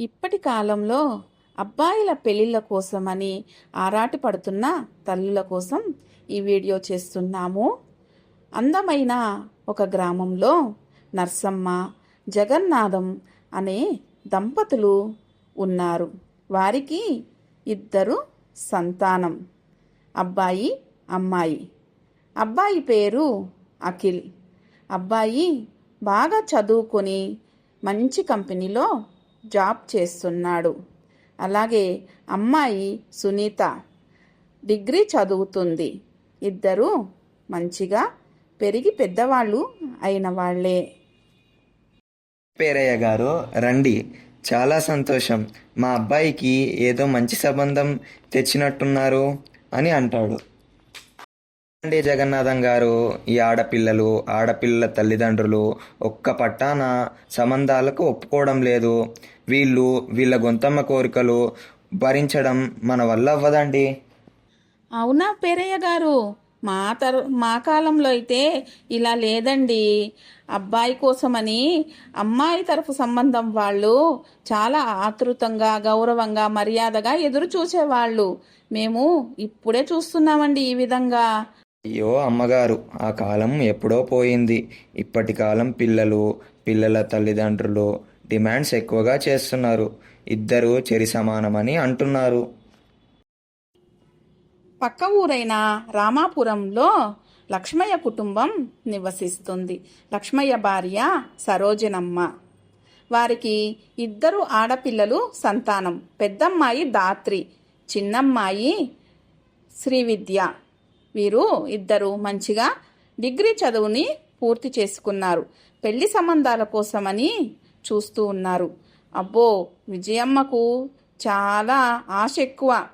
ఇప్పటి కాలంలో అబ్బాయిల పెళ్ళిళ్ళ కోసమని ఆరాటపడుతున్న తల్లుల కోసం ఈ వీడియో చేస్తున్నాము. అందమైన ఒక గ్రామంలో నర్సమ్మ జగన్నాథం అనే దంపతులు ఉన్నారు. వారికి ఇద్దరు సంతానం అబ్బాయి అమ్మాయి. అబ్బాయి పేరు అఖిల్. అబ్బాయి బాగా చదువుకొని మంచి కంపెనీలో జాబ్ చేస్తున్నాడు. అలాగే అమ్మాయి సునీత డిగ్రీ చదువుతుంది. ఇద్దరు మంచిగా పెరిగి పెద్దవాళ్ళు అయిన వాళ్ళే. పేరయ్య గారు రండి. చాలా సంతోషం. మా అబ్బాయికి ఏదో మంచి సంబంధం తెచ్చినట్టున్నారు అని అంటాడు. అండి జగన్నాథం గారు ఈ ఆడపిల్లలు ఆడపిల్లల తల్లిదండ్రులు ఒక్క పట్టాన సంబంధాలకు ఒప్పుకోవడం లేదు. వీళ్ళు వీళ్ళ గొంతమ్మ కోరికలు భరించడం మన వల్ల అవ్వదండి. అవునా పేరయ్య గారు? మా తర మా కాలంలో అయితే ఇలా లేదండి. అబ్బాయి కోసమని అమ్మాయి తరఫు సంబంధం వాళ్ళు చాలా ఆతృతంగా గౌరవంగా మర్యాదగా ఎదురు చూసేవాళ్ళు మేము ఇప్పుడే చూస్తున్నామండి ఈ విధంగా. అయ్యో అమ్మగారు ఆ కాలం ఎప్పుడో పోయింది. ఇప్పటి కాలం పిల్లలు పిల్లల తల్లిదండ్రులు డిమాండ్స్ ఎక్కువగా చేస్తున్నారు. ఇద్దరు చెరి సమానమని అంటున్నారు. పక్క ఊరైన రామాపురంలో లక్ష్మయ్య కుటుంబం నివసిస్తుంది. లక్ష్మయ్య భార్య సరోజనమ్మ. వారికి ఇద్దరు ఆడపిల్లలు సంతానం. పెద్దమ్మాయి దాత్రి చిన్నమ్మాయి శ్రీవిద్య. వీరు ఇద్దరు మంచిగా డిగ్రీ చదువుని పూర్తి చేసుకున్నారు. పెళ్ళి సంబంధాల కోసమని చూస్తూ ఉన్నారు. అబ్బో విజయమ్మకు చాలా ఆశ ఎక్కువ.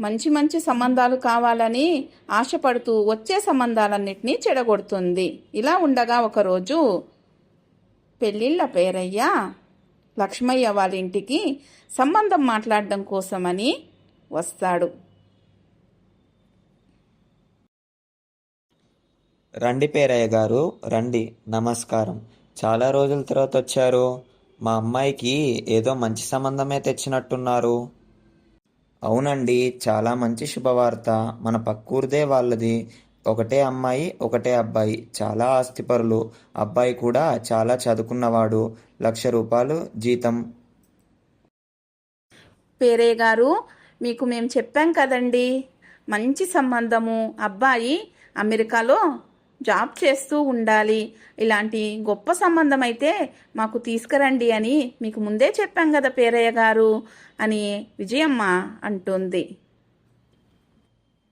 మంచి మంచి సంబంధాలు కావాలని ఆశపడుతూ వచ్చే సంబంధాలన్నింటినీ చెడగొడుతుంది. ఇలా ఉండగా ఒకరోజు పెళ్ళిళ్ళ పేరయ్య లక్ష్మయ్య వాళ్ళ ఇంటికి సంబంధం మాట్లాడడం కోసమని వస్తాడు. రండి పేరయ్య గారు రండి నమస్కారం. చాలా రోజుల తర్వాత వచ్చారు. మా అమ్మాయికి ఏదో మంచి సంబంధమే తెచ్చినట్టున్నారు. అవునండి చాలా మంచి శుభవార్త. మన పక్కూరిదే వాళ్ళది. ఒకటే అమ్మాయి ఒకటే అబ్బాయి. చాలా ఆస్తిపరులు. అబ్బాయి కూడా చాలా చదువుకున్నవాడు. లక్ష రూపాయలు జీతం. పేరే గారు మీకు మేము చెప్పాం కదండి. మంచి సంబంధము. అబ్బాయి అమెరికాలో జాబ్ చేస్తూ ఉండాలి. ఇలాంటి గొప్ప సంబంధం అయితే మాకు తీసుకురండి అని మీకు ముందే చెప్పాం కదా పేరయ్య గారు అని విజయమ్మ అంటుంది.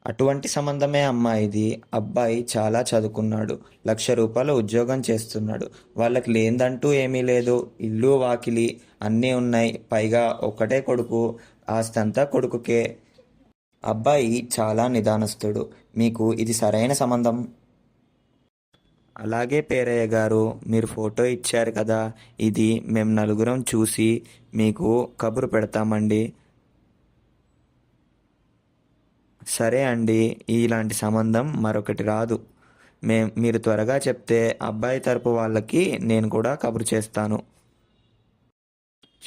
అటువంటి సంబంధమే అమ్మాయిది అబ్బాయి చాలా చదువుకున్నాడు. లక్ష రూపాయల ఉద్యోగం చేస్తున్నాడు. వాళ్ళకి లేదంటూ ఏమీ లేదు. ఇల్లు వాకిలి అన్నీ ఉన్నాయి. పైగా ఒకటే కొడుకు. ఆస్తంతా కొడుకుకే. అబ్బాయి చాలా నిదానస్తుడు. మీకు ఇది సరైన సంబంధం? అలాగే పేరయ్య గారు మీరు ఫోటో ఇచ్చారు కదా ఇది మేము నలుగురం చూసి మీకు కబురు పెడతామండి. సరే అండి ఇలాంటి సంబంధం మరొకటి రాదు. మే మీరు త్వరగా చెప్తే అబ్బాయి తరపు వాళ్ళకి నేను కూడా కబురు చేస్తాను.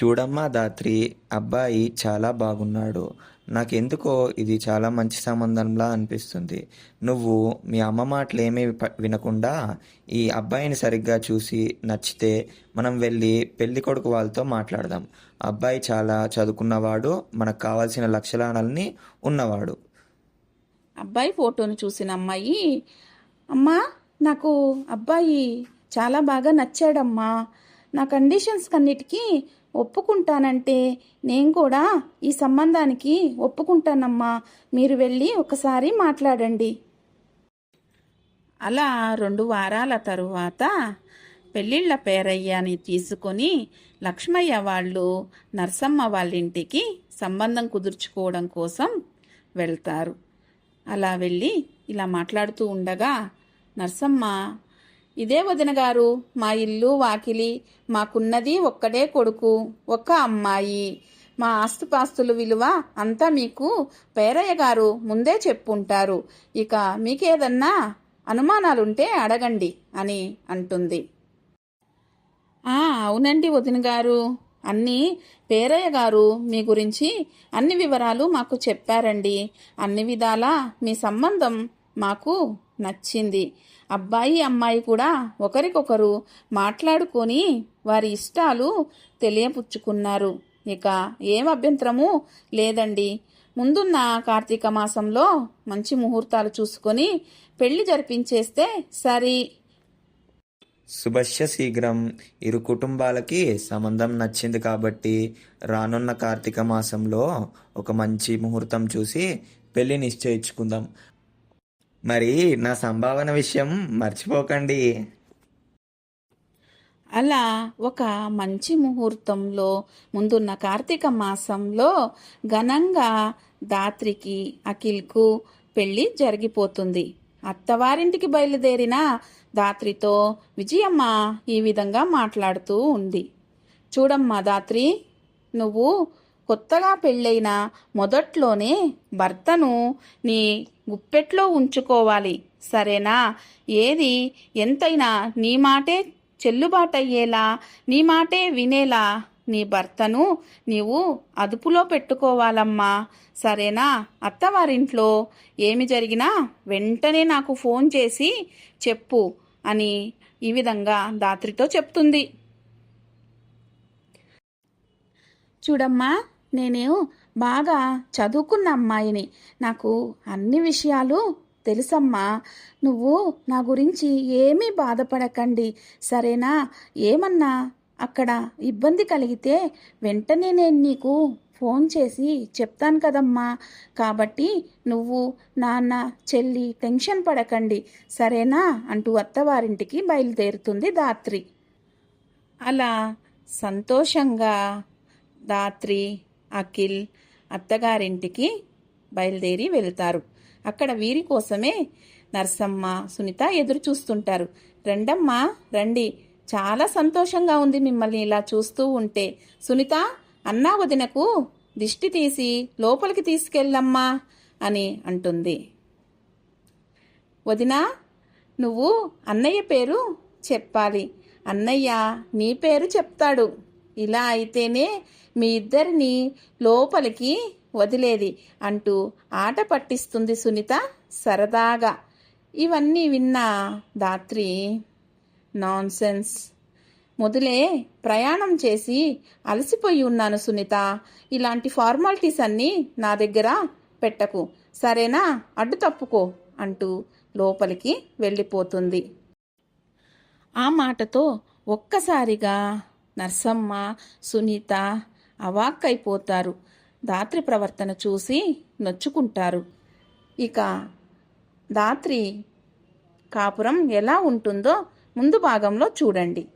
చూడమ్మా దాత్రి అబ్బాయి చాలా బాగున్నాడు. నాకెందుకో ఇది చాలా మంచి సంబంధంలా అనిపిస్తుంది. నువ్వు మీ అమ్మ మాటలు ప- వినకుండా ఈ అబ్బాయిని సరిగ్గా చూసి నచ్చితే మనం వెళ్ళి పెళ్ళి కొడుకు వాళ్ళతో మాట్లాడదాం. అబ్బాయి చాలా చదువుకున్నవాడు మనకు కావాల్సిన లక్షణాలని ఉన్నవాడు. అబ్బాయి ఫోటోను చూసిన అమ్మాయి అమ్మా నాకు అబ్బాయి చాలా బాగా నచ్చాడమ్మా. నా కండిషన్స్ కన్నిటికీ ఒప్పుకుంటానంటే నేను కూడా ఈ సంబంధానికి ఒప్పుకుంటానమ్మా. మీరు వెళ్ళి ఒకసారి మాట్లాడండి. అలా రెండు వారాల తరువాత పెళ్ళిళ్ళ పేరయ్యని తీసుకొని లక్ష్మయ్య వాళ్ళు నర్సమ్మ వాళ్ళ ఇంటికి సంబంధం కుదుర్చుకోవడం కోసం వెళ్తారు. అలా వెళ్ళి ఇలా మాట్లాడుతూ ఉండగా నర్సమ్మ ఇదే వదిన గారు మా ఇల్లు వాకిలి మాకున్నది ఒక్కడే కొడుకు ఒక్క అమ్మాయి. మా ఆస్తుపాస్తులు విలువ అంతా మీకు పేరయ్య గారు ముందే చెప్పుంటారు. ఇక మీకేదన్నా అనుమానాలుంటే అడగండి అని అంటుంది. ఆ అవునండి వదిన గారు. అన్నీ పేరయ్య గారు మీ గురించి అన్ని వివరాలు మాకు చెప్పారండి. అన్ని విధాలా మీ సంబంధం మాకు నచ్చింది. అబ్బాయి అమ్మాయి కూడా ఒకరికొకరు మాట్లాడుకొని వారి ఇష్టాలు తెలియపుచ్చుకున్నారు. ఇక ఏం అభ్యంతరము లేదండి. ముందున్న కార్తీక మాసంలో మంచి ముహూర్తాలు చూసుకొని పెళ్ళి జరిపించేస్తే సరి. శుభస్య శీఘ్రం. ఇరు కుటుంబాలకి సంబంధం నచ్చింది కాబట్టి రానున్న కార్తీక మాసంలో ఒక మంచి ముహూర్తం చూసి పెళ్ళి నిశ్చయించుకుందాం. మరి నా సంభావన విషయం మర్చిపోకండి. అలా ఒక మంచి ముహూర్తంలో ముందున్న కార్తీక మాసంలో ఘనంగా దాత్రికి అఖిల్కు పెళ్ళి జరిగిపోతుంది. అత్తవారింటికి బయలుదేరిన దాత్రితో విజయమ్మ ఈ విధంగా మాట్లాడుతూ ఉంది. చూడమ్మా దాత్రి నువ్వు కొత్తగా పెళ్ళైన మొదట్లోనే భర్తను నీ గుప్పెట్లో ఉంచుకోవాలి. సరేనా? ఏది? ఎంతైనా నీ మాటే చెల్లుబాటయ్యేలా నీ మాటే వినేలా. నీ భర్తను నీవు అదుపులో పెట్టుకోవాలమ్మా. సరేనా? అత్తవారింట్లో ఏమి జరిగినా వెంటనే నాకు ఫోన్ చేసి చెప్పు అని ఈ విధంగా దాత్రితో చెప్తుంది. చూడమ్మా నేను బాగా చదువుకున్న అమ్మాయిని. నాకు అన్ని విషయాలు తెలుసమ్మా. నువ్వు నా గురించి ఏమీ బాధపడకండి. సరేనా? ఏమన్నా అక్కడ ఇబ్బంది కలిగితే వెంటనే నేను నీకు ఫోన్ చేసి చెప్తాను కదమ్మా. కాబట్టి నువ్వు నాన్న చెల్లి టెన్షన్ పడకండి. సరేనా? అంటూ అత్తవారింటికి బయలుదేరుతుంది దాత్రి అలా సంతోషంగా దాత్రి అఖిల్ అత్తగారింటికి బయలుదేరి వెళ్తారు. అక్కడ వీరి కోసమే నర్సమ్మ సునీత ఎదురు చూస్తుంటారు. రండమ్మా రండి. చాలా సంతోషంగా ఉంది మిమ్మల్ని ఇలా చూస్తూ ఉంటే. సునీత అన్నా వదినకు దిష్టి తీసి లోపలికి తీసుకెళ్ళమ్మా అని అంటుంది. వదినా నువ్వు అన్నయ్య పేరు చెప్పాలి. అన్నయ్య నీ పేరు చెప్తాడు. ఇలా అయితేనే మీ ఇద్దరిని లోపలికి వదిలేది అంటూ ఆట పట్టిస్తుంది సునీత సరదాగా. ఇవన్నీ విన్న దాత్రి నాన్సెన్స్. మొదలే ప్రయాణం చేసి అలసిపోయి ఉన్నాను సునీత. ఇలాంటి ఫార్మాలిటీస్ అన్నీ నా దగ్గర పెట్టకు. సరేనా? అడ్డు తప్పుకో అంటూ లోపలికి వెళ్ళిపోతుంది. ఆ మాటతో ఒక్కసారిగా నర్సమ్మ సునీత అవాక్కైపోతారు దాత్రి ప్రవర్తన చూసి నొచ్చుకుంటారు. ఇక దాత్రి కాపురం ఎలా ఉంటుందో ముందు భాగంలో చూడండి.